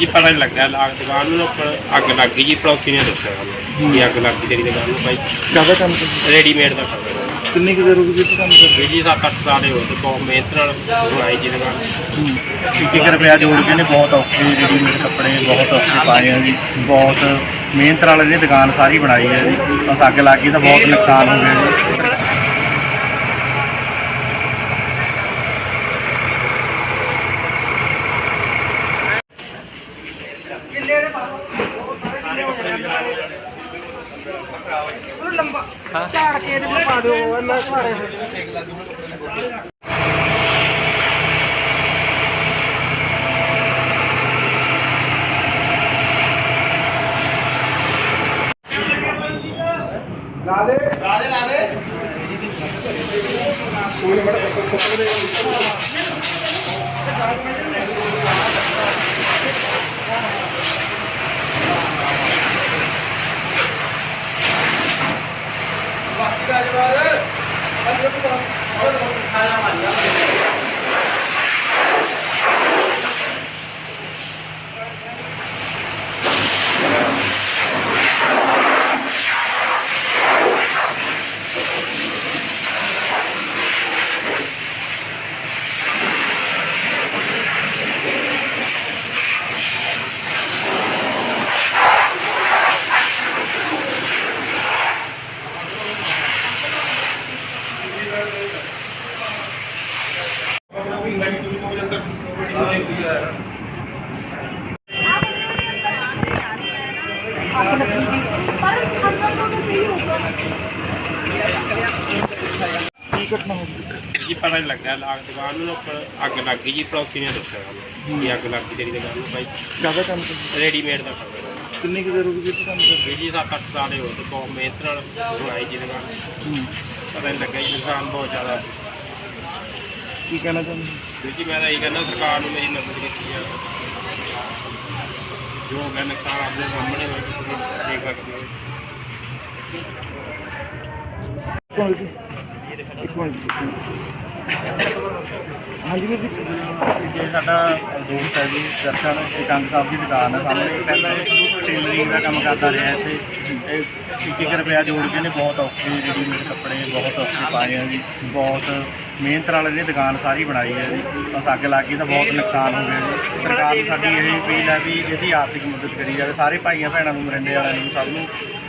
ਜੀ ਪਤਾ ਨਹੀਂ ਲੱਗਾ ਲਾਗ ਦੁਕਾਨ ਨੂੰ ਉੱਪਰ ਅੱਗ ਲੱਗ ਗਈ ਜੀ ਪੜੋਸੀ ਨੇ ਦੱਸਿਆ ਸਾਨੂੰ ਵੀ ਅੱਗ ਲੱਗ ਗਈ ਤੇਰੀ ਦੁਕਾਨ ਨੂੰ ਭਾਈ। ਕਾਹਦਾ ਕੰਮ ਕਰਦੇ? ਰੈਡੀਮੇਡ ਦਾ ਕੰਮ ਹੈ ਕਿੰਨੀ ਕੁ ਦੇਰ ਹੋ ਗਈ ਜੀ ਕੰਮ ਕਰਦੇ? ਜੀ 7-8 ਸਾਲ ਹੋ ਗਏ ਬਹੁਤ ਮਿਹਨਤ ਨਾਲ ਬਣਾਈ ਜੀ ਦੁਕਾਨ। ਇੱਕ ਇੱਕ ਰੁਪਿਆ ਜੋੜ ਕੇ ਨੇ ਬਹੁਤ ਔਖੇ ਰੈਡੀਮੇਡ ਕੱਪੜੇ ਬਹੁਤ ਔਖੇ ਪਾਏ ਆ ਜੀ। ਬਹੁਤ ਮਿਹਨਤ ਨਾਲ ਇਹਨੇ ਦੁਕਾਨ ਸਾਰੀ ਬਣਾਈ ਹੈ ਜੀ। ਬਸ ਅੱਗ ਲੱਗ ਗਈ ਤਾਂ ਬਹੁਤ ਨੁਕਸਾਨ ਹੋ ਗਿਆ ਜੀ। ਉਹਨੂੰ ਲੰਬਾ ਝਾੜ ਕੇ ਇਹਦੇ ਵਿੱਚ ਪਾ ਦਿਓ ਇਹਨਾਂ ਘਾੜੇ ਪਰ ਅੰਦਰ ਤੋਂ ਨਹੀਂ ਹੋਊਗਾ ਕੀ ਘਟਨਾ ਹੋ ਗਈ ਜੀ ਪਤਾ ਨਹੀਂ ਲੱਗਾ ਲਾਗ ਦੁਕਾਨ ਨੂੰ ਉੱਪਰ ਅੱਗ ਲੱਗ ਗਈ ਜੀ ਪੜੋਸੀ ਨੇ ਦੱਸਿਆ ਸਾਨੂੰ ਵੀ ਅੱਗ ਲੱਗ ਗਈ ਤੇਰੀ ਦੁਕਾਨ ਨੂੰ ਭਾਈ। ਕਾਹਦਾ ਕੰਮ ਕਰਦੇ? ਰੈਡੀਮੇਡ ਦਾ ਕੰਮ ਹੈ ਕਿੰਨੀ ਕੁ ਦੇਰ ਹੋ ਗਈ ਜੀ ਕੰਮ ਕਰਦੇ ਵੀ ਜੀ 7-8 ਸਾਲ ਹੋ ਗਏ ਬਹੁਤ ਮਿਹਨਤ ਨਾਲ ਬਣਾਈ ਜੀ ਦੁਕਾਨ ਪਤਾ ਨਹੀਂ ਲੱਗਾ ਜੀ ਨੁਕਸਾਨ ਬਹੁਤ ਜ਼ਿਆਦਾ। ਕੀ ਕਹਿਣਾ ਚਾਹੁੰਦੇ ਵੀਰ ਜੀ ਮੈਂ ਤਾਂ ਇਹ ਕਹਿੰਦਾ ਸਰਕਾਰ ਨੂੰ ਮੇਰੀ ਮਦਦ ਕੀਤੀ ਜਾਵੇ। ਜੋ ਹੋ ਗਿਆ ਨੁਕਸਾਨ ਆਪਣੇ ਸਾਹਮਣੇ ਹੋਇਆ ਤੁਸੀਂ ਦੇਖ ਸਕਦੇ ਹੋ। ਇੱਕ ਮਿੰਟ ਇੱਕ ਮਿੰਟ ਹਾਂਜੀ ਵੀਰ ਜੀ ਇਹ ਸਾਡਾ ਦੋਸਤ ਹੈ ਜੀ, ਦਰਸ਼ਨ ਸਿਕੰਦ ਸਾਹਿਬ ਦੀ ਦੁਕਾਨ ਹੈ ਸਾਹਮਣੇ। ਪਹਿਲਾਂ ਇਹ ਟੇਲਰਿੰਗ ਦਾ ਕੰਮ ਕਰਦਾ ਰਿਹਾ ਇੱਥੇ। ਇਹ ਇੱਕ ਰੁਪਿਆ ਜੋੜ ਕੇ ਨੇ, ਬਹੁਤ ਔਖੇ ਰੈਡੀਮੇਡ ਕੱਪੜੇ, ਬਹੁਤ ਔਖੇ ਪਾਏ ਆ ਜੀ, ਬਹੁਤ ਮਿਹਨਤ ਨਾਲ ਇਹਨੇ ਦੁਕਾਨ ਸਾਰੀ ਬਣਾਈ ਹੈ ਜੀ। ਬਸ ਅੱਗ ਲੱਗ ਗਈ ਤਾਂ ਬਹੁਤ ਨੁਕਸਾਨ ਹੋ ਗਿਆ ਜੀ। ਸਰਕਾਰ ਨੂੰ ਸਾਡੀ ਇਹ ਅਪੀਲ ਹੈ ਵੀ ਇਹਦੀ ਆਰਥਿਕ ਮਦਦ ਕਰੀ ਜਾਵੇ। ਸਾਰੇ ਭਾਈਆਂ ਭੈਣਾਂ ਨੂੰ ਮਰਿੰਡੇ ਵਾਲਿਆਂ ਨੂੰ ਸਭ ਨੂੰ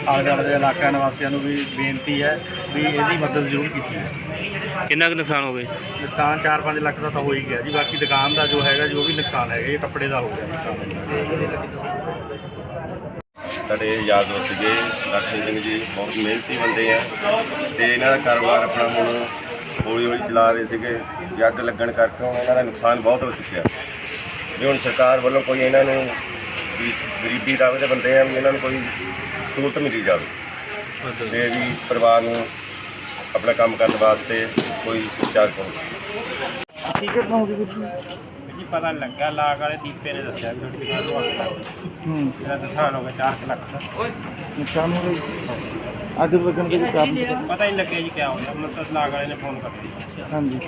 ਆਲੇ ਦੁਆਲੇ ਦੇ ਇਲਾਕਿਆਂ ਨਿਵਾਸੀਆਂ ਨੂੰ ਵੀ ਬੇਨਤੀ ਹੈ ਵੀ ਇਹਦੀ ਮਦਦ ਜ਼ਰੂਰ ਕੀਤੀ ਜਾਵੇ। ਕਿੰਨਾ ਕੁ ਨੁਕਸਾਨ ਹੋ ਗਿਆ ਨੁਕਸਾਨ 4-5 ਲੱਖ ਦਾ ਤਾਂ ਹੋ ਹੀ ਗਿਆ ਜੀ। ਬਾਕੀ ਦੁਕਾਨ ਦਾ ਜੋ ਹੈਗਾ ਜੋ ਵੀ ਨੁਕਸਾਨ ਹੈਗਾ ਇਹ ਕੱਪੜੇ ਦਾ ਹੋ ਗਿਆ ਨੁਕਸਾਨ ਸਾਡੇ ਯਾਦ ਦੋਸਤ ਸੀਗੇ ਦਰਸ਼ਨ ਸਿੰਘ ਜੀ ਬਹੁਤ ਮਿਹਨਤੀ ਬੰਦੇ ਆ। ਤੇ ਇਹਨਾਂ ਦਾ ਕਾਰੋਬਾਰ ਆਪਣਾ ਹੁਣ ਹੌਲੀ ਹੌਲੀ ਚਲਾ ਰਹੇ ਸੀਗੇ ਵੀ ਅੱਗ ਲੱਗਣ ਕਰਕੇ ਹੁਣ ਇਹਨਾਂ ਦਾ ਨੁਕਸਾਨ ਬਹੁਤ ਹੋ ਚੁੱਕਿਆ। ਵੀ ਹੁਣ ਸਰਕਾਰ ਵੱਲੋਂ ਕੋਈ ਇਹਨਾਂ ਨੂੰ ਵੀ ਗਰੀਬੀ ਦਾ ਦੇ ਬੰਦੇ ਆ ਵੀ ਇਹਨਾਂ ਨੂੰ ਕੋਈ ਸਹੂਲਤ ਮਿਲੀ ਜਾਵੇ। ਤੇ ਵੀ ਪਰਿਵਾਰ ਨੂੰ ਆਪਣਾ ਕੰਮ ਕਰਨ ਵਾਸਤੇ ਕੋਈ ਸੁਚਾਰ ਕਰੋ। ਕੀ ਘਟਨਾ ਹੋ ਵੀਰ ਜੀ ਜੀ ਪਤਾ ਲੱਗਾ ਲਾਗ ਵਾਲੇ ਦੀਪੇ ਨੇ ਦੱਸਿਆ ਵੀ ਨੂੰ ਅੱਗ ਲੱਗ ਗਈ। ਹੂੰ। ਇਹਦਾ ਨੁਕਸਾਨ ਹੋ ਗਿਆ 4 ਲੱਖ। ਦਾ ਨੁਕਸਾਨ ਹੋ ਗਿਆ ਜੀ। ਅੱਗ ਲੱਗਣ ਦੇ ਵੀ ਕਾਰਨ ਪਤਾ- ਪਤਾ ਹੀ ਨਹੀਂ ਲੱਗਿਆ ਜੀ ਕਿਆ ਹੋਇਆ ਮੈਨੂੰ ਤਾਂ ਲਾਗ ਵਾਲੇ ਨੇ ਫੋਨ ਕਰ ਦਿੱਤਾ। ਹਾਂਜੀ।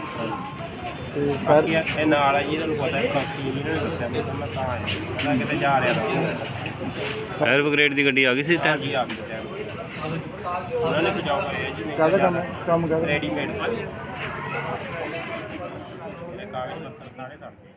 ਤੇ ਬਾਕੀ ਫਾਇਰ ਇਹ ਨਾਲ ਆ ਜੀ ਇਹਨਾਂ ਨੂੰ ਪਤਾ ਹੈ ਬਾਕੀ ਇਹਨਾਂ ਨੇ ਦੱਸਿਆ ਮੈਨੂੰ ਤਾਂ ਮੈਂ ਤਾਂ ਆਇਆ ਮੈਂ ਕਿਤੇ ਜਾ ਰਿਹਾ ਸੀ। ਫਾਇਰ ਬ੍ਰਿਗੇਡ ਦੀ ਗੱਡੀ ਆ ਗਈ ਸੀ ਤਾਂ ਜੀ ਆ ਗਈ। ਟਾਈਮ ਉਹਨਾਂ ਨੇ ਬਚਾਓ ਕਰਿਆ ਜੀ ਮੈਂ ਕਾਹਦਾ ਕੰਮ? ਹੈ ਕੰਮ ਕਰਦਾ ਰੈਡੀਮੇਡ ਇਹ ਕਾਗਜ਼ ਪੱਤਰ ਸਾਰੇ ਕਰਦੇ